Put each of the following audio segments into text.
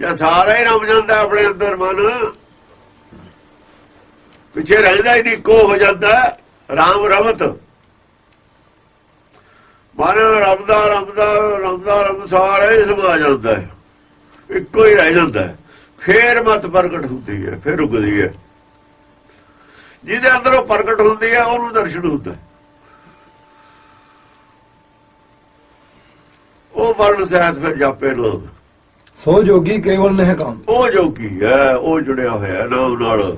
ਜਾਂ ਸਾਰਾ ਹੀ ਰਮ ਜਾਂਦਾ ਆਪਣੇ ਅੰਦਰ ਮਨ। ਪਿੱਛੇ ਰਹਿੰਦਾ ਹੀ ਨਹੀਂ ਕੋ ਹੋ ਜਾਂਦਾ, ਰਾਮ ਰਮਤ। ਮਨ ਰਮਦਾ ਰਮਦਾ ਰਮਦਾ, ਰਮ, ਸਾਰਾ ਹੀ ਸਮਾ ਜਾਂਦਾ ਇੱਕੋ ਹੀ ਰਹਿ ਜਾਂਦਾ ਫੇਰ ਮਤ ਪ੍ਰਗਟ ਹੁੰਦੀ ਹੈ, ਫਿਰ ਉਗਦੀ ਹੈ। ਜਿਹਦੇ ਅੰਦਰ ਉਹ ਪ੍ਰਗਟ ਹੁੰਦੀ ਹੈ, ਉਹਨੂੰ ਦਰਸ਼ਨ ਹੁੰਦਾ ਉਹ ਵਰਣ ਸਹਿਤ ਫਿਰ ਜਾਪੇ ਲੋਕ। ਸੋ ਜੋਗੀ ਕੇਵਲ ਨਹਿ ਕਾਮ। ਉਹ ਜੋ ਹੈ, ਉਹ ਜੁੜਿਆ ਹੋਇਆ ਨਾਮ ਨਾਲ।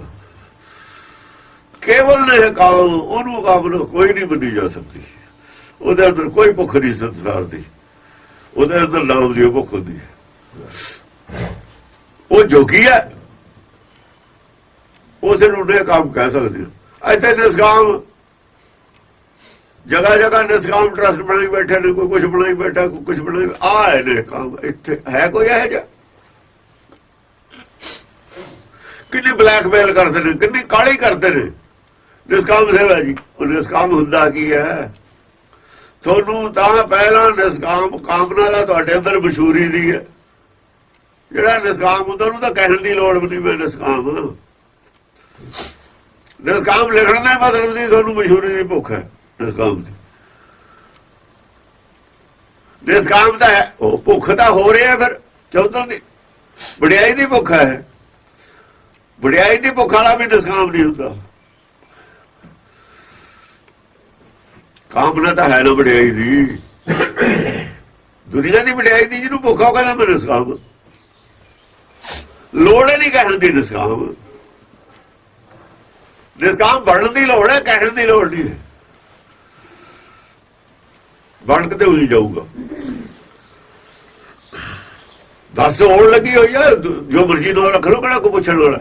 ਕੇਵਲ ਨੇ ਕਾਮ, ਉਹਨੂੰ ਕਾਮ ਕੋਈ ਨਹੀਂ ਬੰਦੀ ਜਾ ਸਕਦੀ। ਉਹਦੇ ਅੰਦਰ ਕੋਈ ਭੁੱਖ ਨਹੀਂ ਸੰਸਾਰ ਦੀ। ਉਹਦੇ ਅੰਦਰ ਨਾਮ ਦੀ ਭੁੱਖ ਹੁੰਦੀ ਹੈ। ਉਹ ਜੋਗੀ ਹੈ। ਉਸੇ ਨੂੰ ਨੇ ਕੰਮ ਕਹਿ ਸਕਦੇ ਹੋ। ਇੱਥੇ ਨਿਸਕਾਮ ਜਗਾ ਜਗਾ ਨਿਸਕਾਮ ਟਰਸਟ ਬਣਾਈ ਬੈਠੇ ਨੇ, ਕੋਈ ਕੁਝ ਬਣਾਈ ਬੈਠਾ, ਕੋਈ ਕੁਝ ਬਣਾਈ ਆ ਨੇ ਕੰਮ, ਇੱਥੇ ਹੈ ਕੋਈ ਇਹ ਜਿਹਾ? ਕਿੰਨੀ ਬਲੈਕਮੇਲ ਕਰਦੇ ਨੇ, ਕਿੰਨੀ ਕਾਲੀ ਕਰਦੇ ਨੇ? ਨਿਸਕਾਮ ਸੇਵਾ ਜੀ, ਉਹ ਨਿਸਕਾਮ ਹੁੰਦਾ ਕੀ ਹੈ? ਤੁਹਾਨੂੰ ਤਾਂ ਪਹਿਲਾਂ ਨਿਸਕਾਮ ਕਾਮਨਾ ਦਾ ਤੁਹਾਡੇ ਅੰਦਰ ਮਸ਼ਹੂਰੀ ਦੀ ਹੈ। ਜਿਹੜਾ ਨਿਸਕਾਮ ਹੁੰਦਾ, ਉਹਨੂੰ ਤਾਂ ਕਹਿਣ ਦੀ ਲੋੜ ਵੀ ਨਹੀਂ ਮੈਂ ਨਿਸਕਾਮ ਨਿਸਕਾਮ ਲਿਖਣ ਦਾ ਮਤਲਬ ਦੀ ਤੁਹਾਨੂੰ ਮਸ਼ਹੂਰੀ ਦੀ ਭੁੱਖ ਹੈ। ਨਿਸਕਾਮ ਦੀ। ਨਿਸਕਾਮ ਦਾ ਹੈ, ਉਹ ਭੁੱਖ ਤਾਂ ਹੋ ਰਿਹਾ ਫਿਰ, ਚੌਧਰ ਦੀ। ਵਡਿਆਈ ਦੀ ਭੁੱਖ ਹੈ। ਵਡਿਆਈ ਦੀ ਭੁੱਖ ਵਾਲਾ ਵੀ ਨਿਸਕਾਮ ਨਹੀਂ ਹੁੰਦਾ। ਕਾਮਨਾ ਤਾਂ ਹੈ ਨਾ ਵਡਿਆਈ ਦੀ। ਦੁਨੀਆ ਦੀ ਵਡਿਆਈ ਦੀ ਜਿਹਨੂੰ ਭੁੱਖ ਆ ਕਹਿੰਦਾ ਮੈਂ ਨਿਸਕਾਮ ਲੋੜ ਹੀ ਨਹੀਂ ਕਹਿਣ ਦੀ ਨਿਸਕਾਮ ਨਿਸਕਾਮ ਬਣਨ ਦੀ ਲੋੜ ਹੈ, ਕਹਿਣ ਦੀ ਲੋੜ ਨਹੀਂ ਹੈ ਬਣ ਕੇ ਤੇ ਹੋਈ ਜਾਊਗਾ। ਦੱਸ ਹੋਣ ਲੱਗੀ ਹੋਈ ਆ, ਜੋ ਮਰਜ਼ੀ ਨਾਲ ਰੱਖ ਲੋ ਕਿਹੜਾ ਕੋ ਪੁੱਛਣ ਵਾਲਾ?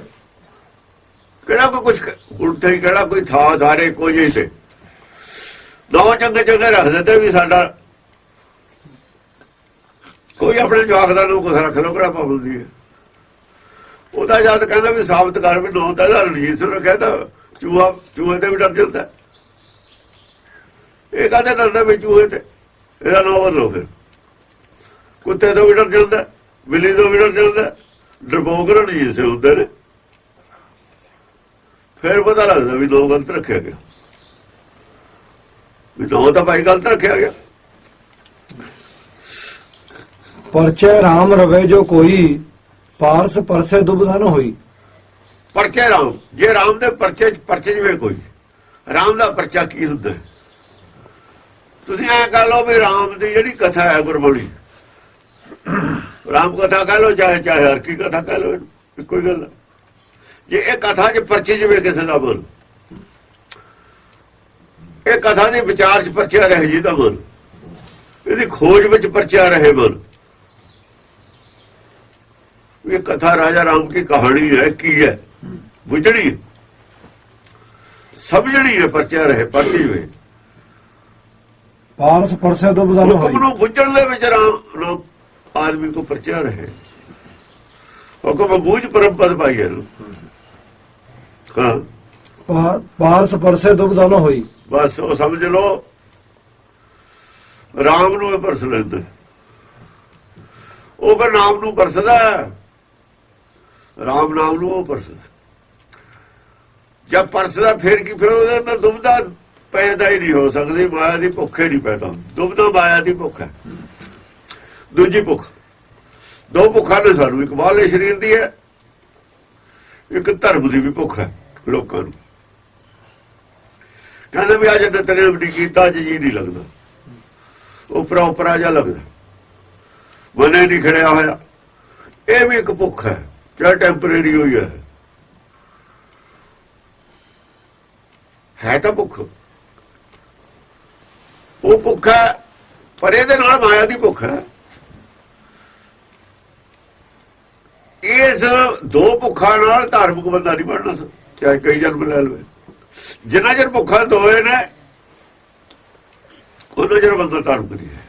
ਕਿਹੜਾ ਕੋ ਕੁਝ ਉਲਟੇ ਕਿਹੜਾ ਕੋਈ ਥਾ ਸਾਰੇ ਕੋਈ ਜੈਸੇ ਨੌ ਚੰਗੇ ਚੰਗੇ ਰੱਖ ਦਿੱਤੇ ਵੀ ਸਾਡਾ। ਕੋਈ ਆਪਣੇ ਜਵਾਖਦਾਰ ਨੂੰ ਕੁਛ ਰੱਖ ਲੋ ਕਿਹੜਾ ਪਾਬੰਦੀ ਹੈ। ਉਹਦਾ ਜਦ ਕਹਿੰਦਾ ਵੀ ਸਾਬਤ ਕਰ ਵੀ ਨੌ ਦਾ ਰਣਜੀਤ ਸਿੰਘ ਰੱਖਿਆ ਤਾਂ ਚੂਹਾ ਚੂਹੇ ਤੇ ਵੀ ਡਰ ਜਾਂਦਾ। ਇਹ ਕਹਿੰਦੇ ਡਰਦਾ ਵੀ ਚੂਹੇ ਤੇ? ਇਹਦਾ ਨਾਮ ਬਦਲੋ ਫਿਰ। ਕੁੱਤੇ ਤੋਂ ਵੀ ਡਰ ਜਾਂਦਾ ਬਿੱਲੀ ਤੋਂ ਵੀ ਡਰ ਜਾਂਦਾ ਡਰਪੋਕ ਰਣਜੀਤ ਸਿੰਘ ਹੁੰਦੇ ਨੇ। ਫਿਰ ਪਤਾ ਲੱਗਦਾ ਵੀ ਨੌ ਗਲਤ ਰੱਖਿਆ ਗਿਆ। ਵੀ ਨੌ ਤਾਂ ਭਾਈ ਗਲਤ ਰੱਖਿਆ ਗਿਆ। ਪਰਚੈ RAM ਰਵੇ ਜੋ ਕੋਈ ਪਾਰਸ ਪਰਸੇ ਦੁਬਦਾ ਨ ਹੋਈ। ਪਰਚੇ ਰਾਮ ਜੇ ਰਾਮ ਦੇ ਪਰਚੇ ਪਰਚੇ ਜਿਵੇਂ ਕੋਈ ਰਾਮ ਦਾ ਪਰਚਾ ਕੀ ਹੁੰਦਾ ਹੈ? ਤੁਸੀਂ ਐ ਕਹ ਲਓ ਵੀ ਰਾਮ ਦੀ ਜਿਹੜੀ ਕਥਾ ਹੈ ਗੁਰਬਾਣੀ ਰਾਮ ਕਥਾ ਕਹ ਲਓ, ਚਾਹੇ ਚਾਹੇ ਹਰ ਕੀ ਕਥਾ ਕਹ ਲਓ, ਇੱਕੋ ਗੱਲ ਹੈ। ਜੇ ਇਹ ਕਥਾ 'ਚ ਪਰਚੇ ਜਿਵੇਂ ਕਿਸੇ ਦਾ ਬੋਲ। ਇਹ ਕਥਾ ਦੇ ਵਿਚਾਰ 'ਚ ਪਰਚਿਆ ਰਹੇ ਜੀ ਦਾ ਬੋਲ। ਇਹਦੀ ਖੋਜ ਵਿੱਚ ਪਰਚਿਆ ਰਹੇ ਬੋਲ। ਇਹ ਕਥਾ ਰਾਜਾ ਰਾਮ ਕੀ ਕਹਾਣੀ ਹੈ, ਕੀ ਹੈ? ਬੁਝੜੀ ਸਮਝਣੀ ਹੈ ਪਰਚਿਆ ਰਹੇ, ਪਰਚੀ ਵੇ ਪਾਰਸ ਪਰਸੇ ਨ ਹੁਕਮ ਹੋਈ। ਨੂੰ ਬੁਝਣ ਦੇ ਵਿੱਚ ਰਾਮ ਰਾਮ ਆਦਮੀ ਕੋ ਪਰਚਾ ਰਹੇ। ਹੁਕਮ ਬੂਝ ਪਰਮ ਪਦ ਪਾਈਏ ਨੂੰ ਹਾਂ। ਪਾ- ਪਾਰਸ ਪਰਸੇ ਦੁਬਦਾ ਨ ਹੋਈ। ਬਸ ਉਹ ਸਮਝ ਲਓ। ਰਾਮ ਨੂੰ ਇਹ ਪਰਸ ਲੈਂਦਾ। ਉਹ ਫਿਰ ਨਾਮ ਨੂੰ ਪਰਸਦਾ ਹੈ। ਰਾਮ ਨਾਮ ਨੂੰ ਉਹ ਪਰਸਦਾ। ਜਦ ਪਰਸਦਾ ਫਿਰ ਕੀ ਫਿਰ ਉਹਦੇ ਅੰਦਰ ਦੁਬਦਾ ਪੈਦਾ ਹੀ ਨਹੀਂ ਹੋ ਸਕਦੀ, ਮਾਇਆ ਦੀ ਭੁੱਖ ਹੀ ਨਹੀਂ ਪੈਦਾ ਹੁੰਦੀ। ਦੁਬਦਾ ਮਾਇਆ ਦੀ ਭੁੱਖ ਹੈ। ਦੂਜੀ ਭੁੱਖ। ਦੋ ਭੁੱਖਾਂ ਨੇ ਸਾਨੂੰ, ਇੱਕ ਬਾਹਲੇ ਸਰੀਰ ਦੀ ਹੈ, ਇੱਕ ਧਰਮ ਦੀ ਵੀ ਭੁੱਖ ਹੈ, ਲੋਕਾਂ ਨੂੰ। ਕਹਿੰਦੇ ਵੀ ਅੱਜ ਨਿਤਨੇਮ ਨਹੀਂ ਕੀਤਾ ਜੀ ਨਹੀਂ ਲੱਗਦਾ। ਉਪਰਾ ਉਪਰਾ ਜਿਹਾ ਲੱਗਦਾ। ਮਨੇ ਨਹੀਂ ਖੜਿਆ ਹੋਇਆ। ਇਹ ਵੀ ਇੱਕ ਭੁੱਖ ਹੈ, ਚਾਹੇ ਟੈਂਪਰੇਰੀ ਹੋਈ ਹੈ ਹੈ ਤਾਂ ਭੁੱਖ। ਉਹ ਭੁੱਖ ਹੈ, ਪਰ ਇਹਦੇ ਨਾਲ ਮਾਇਆ ਦੀ ਭੁੱਖ ਹੈ। ਇਸ ਦੋ ਭੁੱਖਾਂ ਨਾਲ ਧਾਰਮਿਕ ਬੰਦਾ ਨਹੀਂ ਬਣਨਾ ਚਾਹੇ ਕਈ ਜਨਮ ਲੈ ਲਵੇ। ਜਿੰਨਾ ਚਿਰ ਭੁੱਖਾਂ ਦੋਏ ਨੇ, ਉਹਨਾਂ ਚਿਰ ਬੰਦਾ ਧਾਰਮਿਕ ਨਹੀਂ ਹੈ।